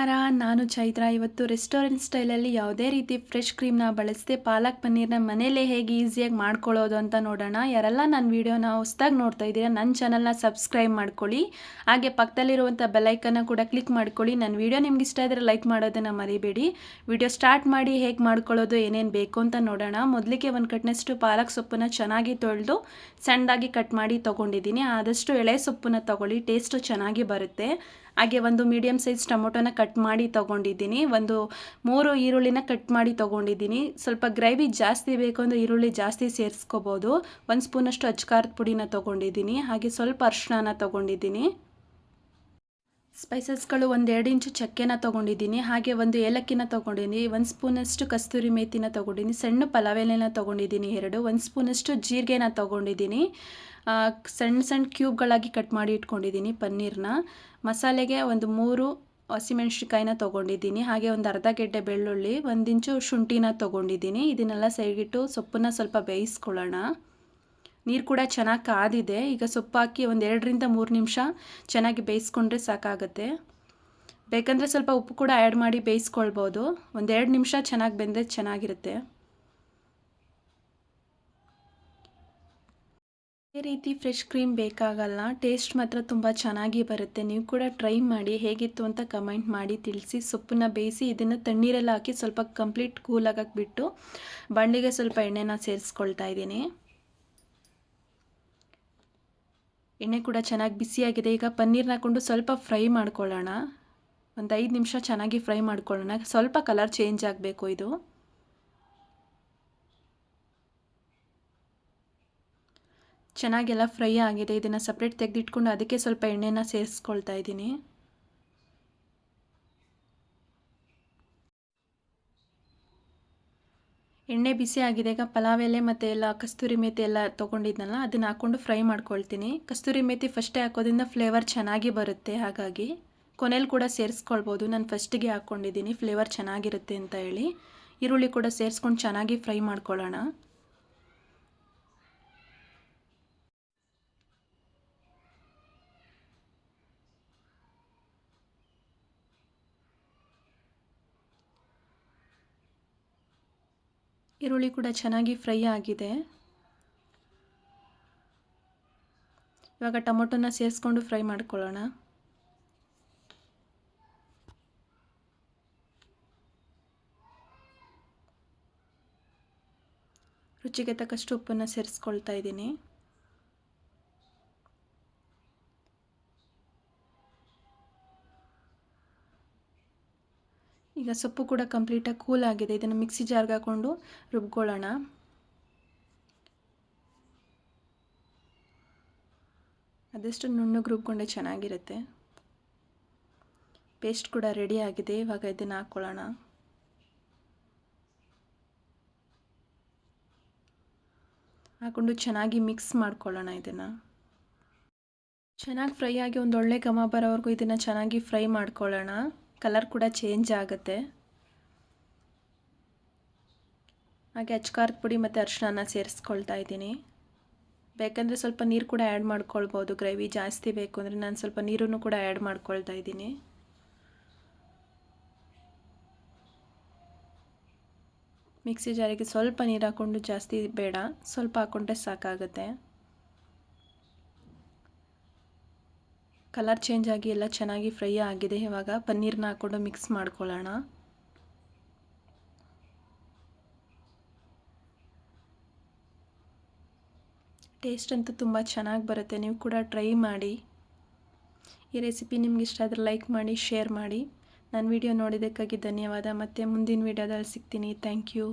ನಮಸ್ಕಾರ, ನಾನು ಚೈತ್ರ. ಇವತ್ತು ರೆಸ್ಟೋರೆಂಟ್ ಸ್ಟೈಲಲ್ಲಿ ಯಾವುದೇ ರೀತಿ ಫ್ರೆಶ್ ಕ್ರೀಮ್ನ ಬಳಸದೆ ಪಾಲಕ್ ಪನ್ನೀರ್ನ ಮನೆಯಲ್ಲೇ ಹೇಗೆ ಈಸಿಯಾಗಿ ಮಾಡ್ಕೊಳ್ಳೋದು ಅಂತ ನೋಡೋಣ. ಯಾರೆಲ್ಲ ನನ್ನ ವೀಡಿಯೋನ ಹೊಸ್ದಾಗಿ ನೋಡ್ತಾ ಇದ್ದೀರಾ, ನನ್ನ ಚಾನಲ್ನ ಸಬ್ಸ್ಕ್ರೈಬ್ ಮಾಡ್ಕೊಳ್ಳಿ. ಹಾಗೆ ಪಕ್ಕದಲ್ಲಿರುವಂಥ ಬೆಲೈಕನ್ನ ಕೂಡ ಕ್ಲಿಕ್ ಮಾಡ್ಕೊಳ್ಳಿ. ನನ್ನ ವೀಡಿಯೋ ನಿಮ್ಗೆ ಇಷ್ಟ ಇದ್ದರೆ ಲೈಕ್ ಮಾಡೋದನ್ನು ಮರಿಬೇಡಿ. ವಿಡಿಯೋ ಸ್ಟಾರ್ಟ್ ಮಾಡಿ ಹೇಗೆ ಮಾಡ್ಕೊಳ್ಳೋದು, ಏನೇನು ಬೇಕು ಅಂತ ನೋಡೋಣ. ಮೊದಲಿಗೆ ಒಂದು ಕಟ್ನಷ್ಟು ಪಾಲಕ್ ಸೊಪ್ಪನ್ನು ಚೆನ್ನಾಗಿ ತೊಳೆದು ಸಣ್ಣದಾಗಿ ಕಟ್ ಮಾಡಿ ತೊಗೊಂಡಿದ್ದೀನಿ. ಆದಷ್ಟು ಎಳೆ ಸೊಪ್ಪನ್ನು ತೊಗೊಳ್ಳಿ ಟೇಸ್ಟು ಚೆನ್ನಾಗಿ ಬರುತ್ತೆ. ಹಾಗೆ ಒಂದು ಮೀಡಿಯಮ್ ಸೈಜ್ ಟೊಮೊಟೊನ ಕಟ್ ಮಾಡಿ ತೊಗೊಂಡಿದ್ದೀನಿ. ಒಂದು ಮೂರು ಈರುಳ್ಳಿನ ಕಟ್ ಮಾಡಿ ತೊಗೊಂಡಿದ್ದೀನಿ. ಸ್ವಲ್ಪ ಗ್ರೇವಿ ಜಾಸ್ತಿ ಬೇಕು ಅಂದರೆ ಈರುಳ್ಳಿ ಜಾಸ್ತಿ ಸೇರಿಸ್ಕೋಬೋದು. ಒಂದು ಸ್ಪೂನಷ್ಟು ಅಚ್ಕಾರದ ಪುಡಿನ ತೊಗೊಂಡಿದ್ದೀನಿ. ಹಾಗೆ ಸ್ವಲ್ಪ ಅರ್ಶಿನ ತೊಗೊಂಡಿದ್ದೀನಿ. ಸ್ಪೈಸಸ್ಗಳು ಒಂದು ಎರಡು ಇಂಚು ಚಕ್ಕೆನ ತೊಗೊಂಡಿದ್ದೀನಿ. ಹಾಗೆ ಒಂದು ಏಲಕ್ಕಿನ ತೊಗೊಂಡಿದ್ದೀನಿ. ಒಂದು ಸ್ಪೂನಷ್ಟು ಕಸ್ತೂರಿ ಮೇತಿನ ತೊಗೊಂಡಿದ್ದೀನಿ. ಸಣ್ಣ ಪಲಾವೆಲೆನ ತೊಗೊಂಡಿದ್ದೀನಿ ಎರಡು. ಒಂದು ಸ್ಪೂನಷ್ಟು ಜೀರಿಗೆನ ತೊಗೊಂಡಿದ್ದೀನಿ. ಸಣ್ಣ ಸಣ್ಣ ಕ್ಯೂಬ್ಗಳಾಗಿ ಕಟ್ ಮಾಡಿ ಇಟ್ಕೊಂಡಿದ್ದೀನಿ ಪನ್ನೀರ್ನ. ಮಸಾಲೆಗೆ ಒಂದು ಮೂರು ಹಸಿಮೆಣ್ಸಿನ್ಕಾಯಿನ ತೊಗೊಂಡಿದ್ದೀನಿ. ಹಾಗೆ ಒಂದು ಅರ್ಧ ಗೆಡ್ಡೆ ಬೆಳ್ಳುಳ್ಳಿ ಒಂದಿಂಚು ಶುಂಠಿನ ತೊಗೊಂಡಿದ್ದೀನಿ. ಇದನ್ನೆಲ್ಲ ಸೈಡಿಟ್ಟು ಸೊಪ್ಪನ್ನ ಸ್ವಲ್ಪ ಬೇಯಿಸ್ಕೊಳ್ಳೋಣ. ನೀರು ಕೂಡ ಚೆನ್ನಾಗಿ ಕಾದಿದೆ. ಈಗ ಸೊಪ್ಪು ಹಾಕಿ ಒಂದು ಎರಡರಿಂದ ಮೂರು ನಿಮಿಷ ಚೆನ್ನಾಗಿ ಬೇಯಿಸ್ಕೊಂಡ್ರೆ ಸಾಕಾಗುತ್ತೆ. ಬೇಕಂದರೆ ಸ್ವಲ್ಪ ಉಪ್ಪು ಕೂಡ ಆ್ಯಡ್ ಮಾಡಿ ಬೇಯಿಸ್ಕೊಳ್ಬೋದು. ಒಂದೆರಡು ನಿಮಿಷ ಚೆನ್ನಾಗಿ ಬೆಂದರೆ ಚೆನ್ನಾಗಿರುತ್ತೆ. ಈ ರೀತಿ ಫ್ರೆಶ್ ಕ್ರೀಮ್ ಬೇಕಾಗಲ್ಲ ಟೇಸ್ಟ್ ಮಾತ್ರ ತುಂಬ ಚೆನ್ನಾಗಿ ಬರುತ್ತೆ. ನೀವು ಕೂಡ ಟ್ರೈ ಮಾಡಿ ಹೇಗಿತ್ತು ಅಂತ ಕಮೆಂಟ್ ಮಾಡಿ ತಿಳಿಸಿ. ಸೊಪ್ಪನ್ನ ಬೇಯಿಸಿ ಇದನ್ನು ತಣ್ಣೀರೆಲ್ಲ ಹಾಕಿ ಸ್ವಲ್ಪ ಕಂಪ್ಲೀಟ್ ಕೂಲ್ ಆಗಕ್ಕೆ ಬಿಟ್ಟು ಬಂಡಿಗೆ ಸ್ವಲ್ಪ ಎಣ್ಣೆನ ಸೇರಿಸ್ಕೊಳ್ತಾ ಇದ್ದೀನಿ. ಎಣ್ಣೆ ಕೂಡ ಚೆನ್ನಾಗಿ ಬಿಸಿಯಾಗಿದೆ ಈಗ ಪನ್ನೀರ್ನ ಹಾಕ್ಕೊಂಡು ಸ್ವಲ್ಪ ಫ್ರೈ ಮಾಡ್ಕೊಳ್ಳೋಣ. ಒಂದು ಐದು ನಿಮಿಷ ಚೆನ್ನಾಗಿ ಫ್ರೈ ಮಾಡ್ಕೊಳ್ಳೋಣ. ಸ್ವಲ್ಪ ಕಲರ್ ಚೇಂಜ್ ಆಗಬೇಕು ಇದು. ಚೆನ್ನಾಗೆಲ್ಲ ಫ್ರೈ ಆಗಿದೆ, ಇದನ್ನು ಸಪ್ರೇಟ್ ತೆಗೆದಿಟ್ಕೊಂಡು ಅದಕ್ಕೆ ಸ್ವಲ್ಪ ಎಣ್ಣೆನ ಸೇರಿಸ್ಕೊಳ್ತಾ ಇದ್ದೀನಿ. ಎಣ್ಣೆ ಬಿಸಿ ಆಗಿದೆ, ಈಗ ಪಲಾವ್ ಎಲೆ ಮತ್ತು ಎಲ್ಲ ಕಸ್ತೂರಿ ಮೇಥಿ ಎಲ್ಲ ತೊಗೊಂಡಿದ್ನಲ್ಲ, ಅದನ್ನು ಹಾಕ್ಕೊಂಡು ಫ್ರೈ ಮಾಡ್ಕೊಳ್ತೀನಿ. ಕಸ್ತೂರಿ ಮೇಥಿ ಫಸ್ಟೇ ಹಾಕೋದ್ರಿಂದ ಫ್ಲೇವರ್ ಚೆನ್ನಾಗಿ ಬರುತ್ತೆ, ಹಾಗಾಗಿ ಕೊನೆಯಲ್ಲಿ ಕೂಡ ಸೇರಿಸ್ಕೊಳ್ಬೋದು. ನಾನು ಫಸ್ಟಿಗೆ ಹಾಕ್ಕೊಂಡಿದ್ದೀನಿ ಫ್ಲೇವರ್ ಚೆನ್ನಾಗಿರುತ್ತೆ ಅಂತ ಹೇಳಿ. ಈರುಳ್ಳಿ ಕೂಡ ಸೇರಿಸ್ಕೊಂಡು ಚೆನ್ನಾಗಿ ಫ್ರೈ ಮಾಡ್ಕೊಳ್ಳೋಣ. ಈರುಳ್ಳಿ ಕೂಡ ಚೆನ್ನಾಗಿ ಫ್ರೈ ಆಗಿದೆ. ಇವಾಗ ಟೊಮೊಟೊನ ಸೇರಿಸ್ಕೊಂಡು ಫ್ರೈ ಮಾಡ್ಕೊಳ್ಳೋಣ. ರುಚಿಗೆ ತಕ್ಕಷ್ಟು ಉಪ್ಪನ್ನು ಸೇರಿಸ್ಕೊಳ್ತಾ ಇದ್ದೀನಿ. ಈಗ ಸೊಪ್ಪು ಕೂಡ ಕಂಪ್ಲೀಟಾಗಿ ಕೂಲ್ ಆಗಿದೆ. ಇದನ್ನು ಮಿಕ್ಸಿ ಜಾರ್ಗೆ ಹಾಕ್ಕೊಂಡು ರುಬ್ಕೊಳ್ಳೋಣ. ಅದೆಷ್ಟು ನುಣ್ಣಗೆ ರುಬ್ಕೊಂಡೆ ಚೆನ್ನಾಗಿರುತ್ತೆ. ಪೇಸ್ಟ್ ಕೂಡ ರೆಡಿ ಆಗಿದೆ. ಇವಾಗ ಇದನ್ನು ಹಾಕ್ಕೊಳ್ಳೋಣ. ಹಾಕ್ಕೊಂಡು ಚೆನ್ನಾಗಿ ಮಿಕ್ಸ್ ಮಾಡ್ಕೊಳ್ಳೋಣ ಇದನ್ನು. ಚೆನ್ನಾಗಿ ಫ್ರೈ ಆಗಿ ಒಂದೊಳ್ಳೆ ಘಮ ಬರೋವರೆಗೂ ಇದನ್ನು ಚೆನ್ನಾಗಿ ಫ್ರೈ ಮಾಡ್ಕೊಳ್ಳೋಣ. ಕಲರ್ ಕೂಡ ಚೇಂಜ್ ಆಗುತ್ತೆ. ಹಾಗೆ ಅಚ್ಕಾರದ ಪುಡಿ ಮತ್ತು ಅರಿಶಿನ ಸೇರಿಸ್ಕೊಳ್ತಾ ಇದ್ದೀನಿ. ಬೇಕಂದರೆ ಸ್ವಲ್ಪ ನೀರು ಕೂಡ ಆ್ಯಡ್ ಮಾಡ್ಕೊಳ್ಬೋದು. ಗ್ರೇವಿ ಜಾಸ್ತಿ ಬೇಕು ಅಂದರೆ ನಾನು ಸ್ವಲ್ಪ ನೀರನ್ನು ಕೂಡ ಆ್ಯಡ್ ಮಾಡ್ಕೊಳ್ತಾ ಇದ್ದೀನಿ. ಮಿಕ್ಸಿ ಜಾರಿಗೆ ಸ್ವಲ್ಪ ನೀರು ಹಾಕ್ಕೊಂಡು ಜಾಸ್ತಿ ಬೇಡ. ಸ್ವಲ್ಪ ಹಾಕ್ಕೊಂಡ್ರೆ ಸಾಕಾಗುತ್ತೆ. ಕಲರ್ ಚೇಂಜ್ ಆಗಿ ಎಲ್ಲ ಚೆನ್ನಾಗಿ ಫ್ರೈ ಆಗಿದೆ. ಇವಾಗ ಪನ್ನೀರ್ನ ಹಾಕ್ಕೊಂಡು ಮಿಕ್ಸ್ ಮಾಡ್ಕೊಳ್ಳೋಣ. ಟೇಸ್ಟ್ ಅಂತೂ ತುಂಬ ಚೆನ್ನಾಗಿ ಬರುತ್ತೆ. ನೀವು ಕೂಡ ಟ್ರೈ ಮಾಡಿ. ಈ ರೆಸಿಪಿ ನಿಮ್ಗೆ ಇಷ್ಟ ಆದರೆ ಲೈಕ್ ಮಾಡಿ ಶೇರ್ ಮಾಡಿ. ನನ್ನ ವಿಡಿಯೋ ನೋಡಿದ್ದಕ್ಕಾಗಿ ಧನ್ಯವಾದ. ಮತ್ತು ಮುಂದಿನ ವಿಡಿಯೋದಲ್ಲಿ ಸಿಗ್ತೀನಿ. Thank you